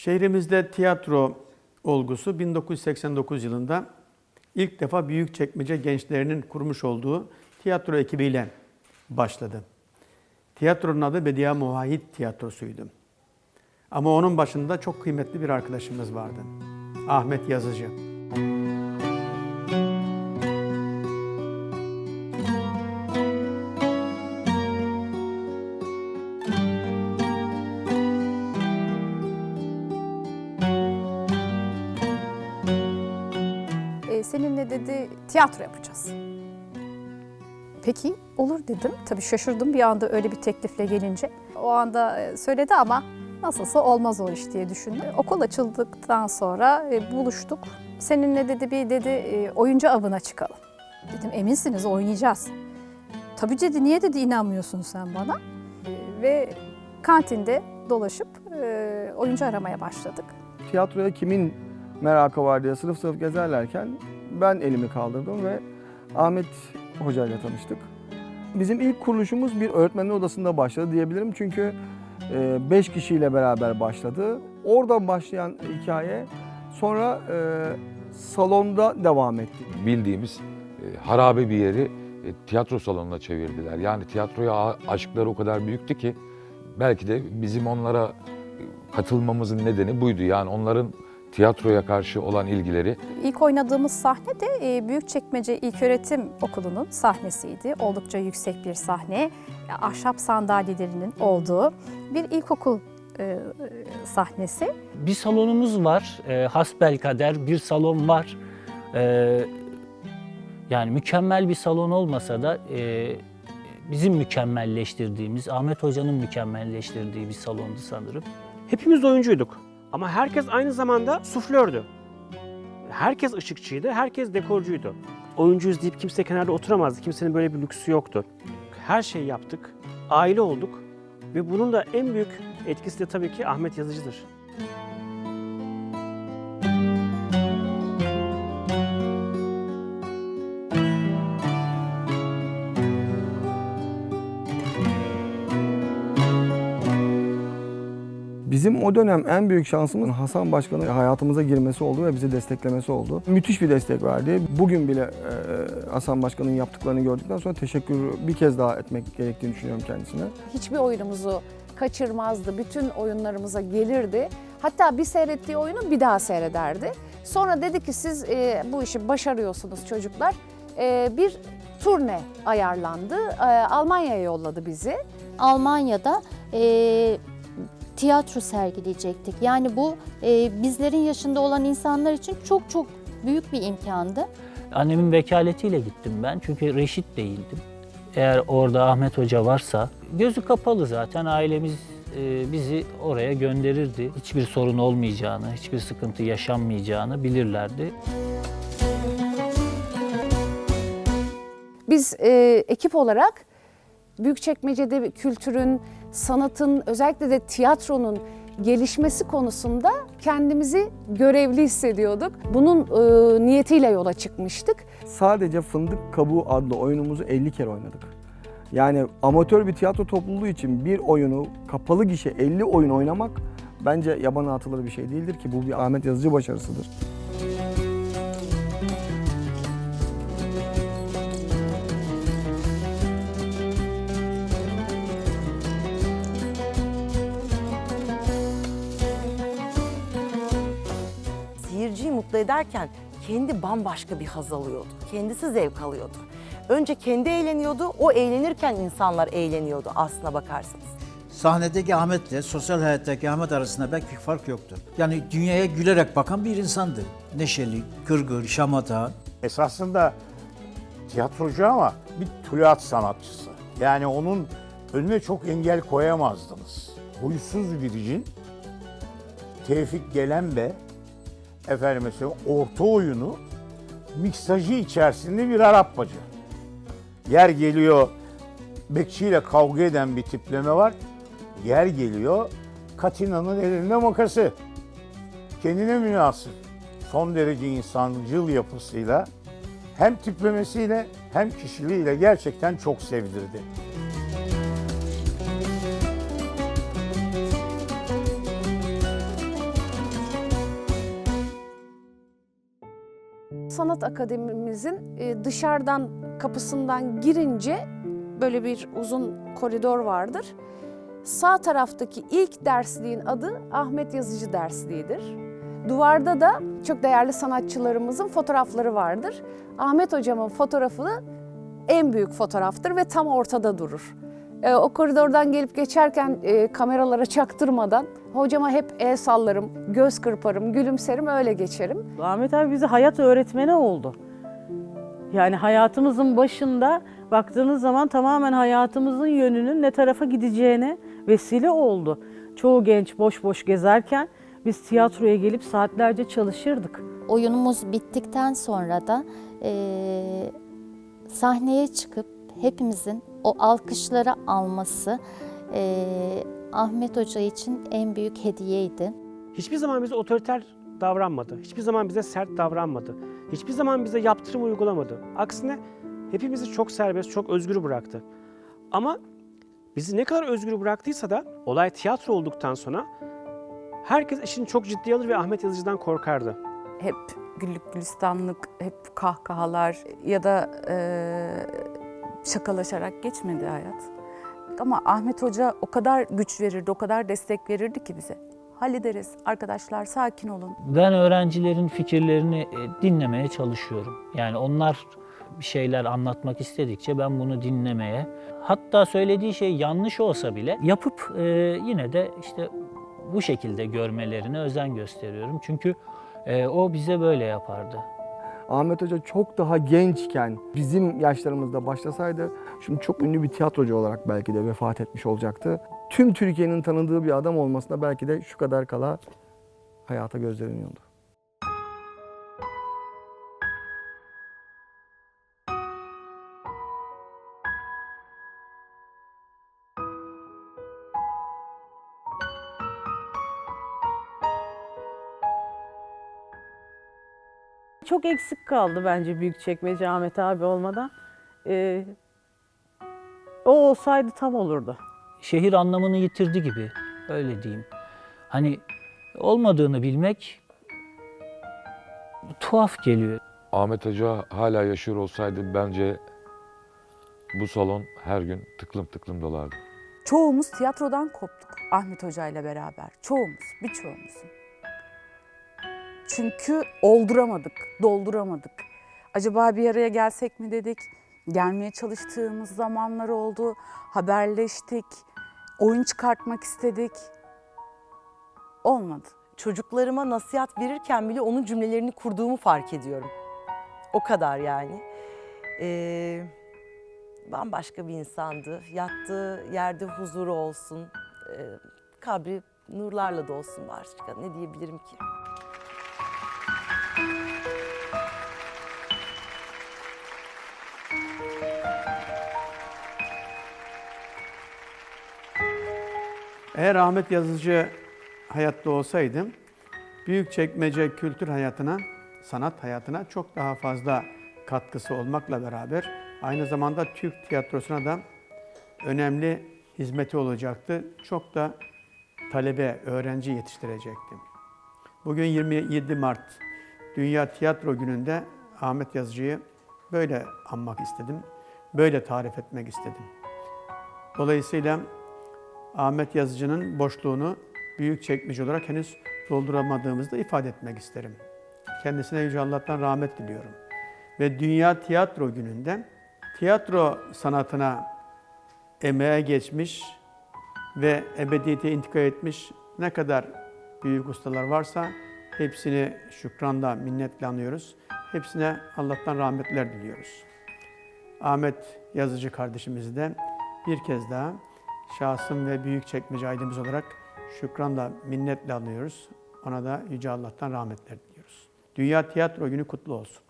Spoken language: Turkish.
Şehrimizde tiyatro olgusu 1989 yılında ilk defa Büyükçekmece gençlerinin kurmuş olduğu tiyatro ekibiyle başladı. Tiyatronun adı Bedia Muhahit Tiyatrosu'ydu. Ama onun başında çok kıymetli bir arkadaşımız vardı. Ahmet Yazıcı. Tiyatro yapacağız. Peki olur dedim. Tabii şaşırdım bir anda öyle bir teklifle gelince. O anda e, söyledi ama nasılsa olmaz o iş diye düşündüm. Okul açıldıktan sonra e, buluştuk. Seninle dedi bir dedi e, oyuncu avına çıkalım. Dedim eminsiniz oynayacağız. Tabii dedi niye dedi inanmıyorsun sen bana? Ve kantinde dolaşıp oyuncu aramaya başladık. tiyatroya kimin merakı var diye sınıf sınıf gezerlerken ben elimi kaldırdım ve Ahmet Hoca ile tanıştık. Bizim ilk kuruluşumuz bir öğretmenler odasında başladı diyebilirim. Çünkü 5 kişiyle beraber başladı. Oradan başlayan hikaye sonra e, salonda devam etti. bildiğimiz e, harabe bir yeri e, tiyatro salonuna çevirdiler. Yani tiyatroya aşkları o kadar büyüktü ki belki de bizim onlara e, katılmamızın nedeni buydu. Yani onların tiyatroya karşı olan ilgileri İlk oynadığımız sahne de e, Büyükçekmece İlköğretim Okulu'nun sahnesiydi. Oldukça yüksek bir sahne. Ahşap sandalyelerinin olduğu bir ilkokul e, sahnesi. Bir salonumuz var. E, hasbelkader bir salon var. Yani mükemmel bir salon olmasa da bizim mükemmelleştirdiğimiz, Ahmet Hoca'nın mükemmelleştirdiği bir salondu sanırım. Hepimiz oyuncuyduk ama herkes aynı zamanda suflördü. Herkes ışıkçıydı, herkes dekorcuydu. Oyuncuyuz deyip kimse kenarda oturamazdı. Kimsenin böyle bir lüksü yoktu. Her şeyi yaptık, aile olduk ve bunun da en büyük etkisi de tabii ki Ahmet Yazıcı'dır. Bizim o dönem en büyük şansımız Hasan Başkan'ın hayatımıza girmesi oldu ve bizi desteklemesi oldu. Müthiş bir destek verdi. Bugün bile e, Hasan Başkan'ın yaptıklarını gördükten sonra teşekkür bir kez daha etmek gerektiğini düşünüyorum kendisine. hiçbir oyunumuzu kaçırmazdı. Bütün oyunlarımıza gelirdi. Hatta bir seyrettiği oyunu bir daha seyrederdi. Sonra dedi ki siz e, bu işi başarıyorsunuz çocuklar. E, bir turne ayarlandı. E, Almanya'ya yolladı bizi. Almanya'da e, tiyatro sergileyecektik. Yani bu e, bizlerin yaşında olan insanlar için çok çok büyük bir imkandı. Annemin vekaletiyle gittim ben çünkü reşit değildim. Eğer orada Ahmet Hoca varsa gözü kapalı zaten ailemiz e, bizi oraya gönderirdi. Hiçbir sorun olmayacağını, hiçbir sıkıntı yaşanmayacağını bilirlerdi. Biz e, ekip olarak Büyükçekmece'de kültürün, sanatın, özellikle de tiyatronun gelişmesi konusunda kendimizi görevli hissediyorduk. Bunun e, niyetiyle yola çıkmıştık. Sadece Fındık Kabuğu adlı oyunumuzu 50 kere oynadık. Yani amatör bir tiyatro topluluğu için bir oyunu kapalı gişe 50 oyun oynamak bence yabana atılır bir şey değildir ki bu bir Ahmet Yazıcı başarısıdır. Mutlu ederken kendi bambaşka bir haz alıyordu. Kendisi zevk alıyordu. Önce kendi eğleniyordu, o eğlenirken insanlar eğleniyordu aslına bakarsanız. Sahnedeki Ahmet'le sosyal hayattaki Ahmet arasında belki fark yoktu. Yani dünyaya gülerek bakan bir insandı. Neşeli, gırgır, şamata. esasında tiyatrocu ama bir tülyat sanatçısı. Yani onun önüne çok engel koyamazdınız. Huysuz bir cin, Tevfik Gelenbe, efendim mesela orta oyunu miksajı içerisinde bir Arap bacı. Yer geliyor bekçiyle kavga eden bir tipleme var. Yer geliyor Katina'nın elinde makası. Kendine münasır. Son derece insancıl yapısıyla hem tiplemesiyle hem kişiliğiyle gerçekten çok sevdirdi. Sanat Akademimizin e, dışarıdan kapısından girince böyle bir uzun koridor vardır. Sağ taraftaki ilk dersliğin adı Ahmet Yazıcı dersliğidir. Duvarda da çok değerli sanatçılarımızın fotoğrafları vardır. Ahmet hocamın fotoğrafı en büyük fotoğraftır ve tam ortada durur. E, o koridordan gelip geçerken e, kameralara çaktırmadan hocama hep el sallarım, göz kırparım, gülümserim öyle geçerim. Ahmet abi bize hayat öğretmeni oldu. Yani hayatımızın başında baktığınız zaman tamamen hayatımızın yönünün ne tarafa gideceğine vesile oldu. Çoğu genç boş boş gezerken biz tiyatroya gelip saatlerce çalışırdık. Oyunumuz bittikten sonra da eee, sahneye çıkıp hepimizin o alkışları alması eee, Ahmet Hoca için en büyük hediyeydi. Hiçbir zaman bize otoriter davranmadı. Hiçbir zaman bize sert davranmadı. Hiçbir zaman bize yaptırım uygulamadı. Aksine hepimizi çok serbest, çok özgür bıraktı. Ama bizi ne kadar özgür bıraktıysa da olay tiyatro olduktan sonra herkes işini çok ciddiye alır ve Ahmet Yazıcı'dan korkardı. hep güllük gülistanlık, hep kahkahalar ya da eee, şakalaşarak geçmedi hayat. Ama Ahmet Hoca o kadar güç verirdi, o kadar destek verirdi ki bize. Hallederiz arkadaşlar sakin olun. Ben öğrencilerin fikirlerini e, dinlemeye çalışıyorum. Yani onlar bir şeyler anlatmak istedikçe ben bunu dinlemeye, hatta söylediği şey yanlış olsa bile yapıp e, yine de işte bu şekilde görmelerine özen gösteriyorum. Çünkü e, o bize böyle yapardı. Ahmet Hoca çok daha gençken bizim yaşlarımızda başlasaydı şimdi çok ünlü bir tiyatrocu olarak belki de vefat etmiş olacaktı. Tüm Türkiye'nin tanıdığı bir adam olmasına belki de şu kadar kala hayata gözleniyordu. Çok eksik kaldı bence Büyükçekmece Ahmet abi olmadan. Eee, o olsaydı tam olurdu. Şehir anlamını yitirdi gibi, öyle diyeyim. Hani olmadığını bilmek tuhaf geliyor. Ahmet Hoca hala yaşıyor olsaydı bence bu salon her gün tıklım tıklım dolardı. Çoğumuz tiyatrodan koptuk Ahmet Hoca ile beraber. Çoğumuz, birçoğumuzun. Çünkü olduramadık, dolduramadık. Acaba bir araya gelsek mi dedik. Gelmeye çalıştığımız zamanlar oldu. Haberleştik. Oyun çıkartmak istedik. Olmadı. Çocuklarıma nasihat verirken bile onun cümlelerini kurduğumu fark ediyorum. O kadar yani. Ee, bambaşka bir insandı. Yattığı yerde huzuru olsun. Ee, kabri nurlarla dolsun başka. Ne diyebilirim ki? Eğer Ahmet Yazıcı hayatta olsaydım, Büyükçekmece kültür hayatına, sanat hayatına çok daha fazla katkısı olmakla beraber aynı zamanda Türk tiyatrosuna da önemli hizmeti olacaktı. Çok da talebe, öğrenci yetiştirecektim. Bugün 27 Mart Dünya Tiyatro Günü'nde Ahmet Yazıcı'yı böyle anmak istedim. Böyle tarif etmek istedim. Dolayısıyla Ahmet Yazıcı'nın boşluğunu büyük çekmece olarak henüz dolduramadığımızda ifade etmek isterim. Kendisine Yüce Allah'tan rahmet diliyorum. Ve Dünya Tiyatro Günü'nde tiyatro sanatına emeğe geçmiş ve ebediyete intikal etmiş ne kadar büyük ustalar varsa hepsini şükranla, minnetle anıyoruz. Hepsine Allah'tan rahmetler diliyoruz. Ahmet Yazıcı kardeşimizi de bir kez daha şahsım ve büyük çekmece ailemiz olarak şükranla, minnetle anıyoruz. Ona da Yüce Allah'tan rahmetler diliyoruz. Dünya Tiyatro Günü kutlu olsun.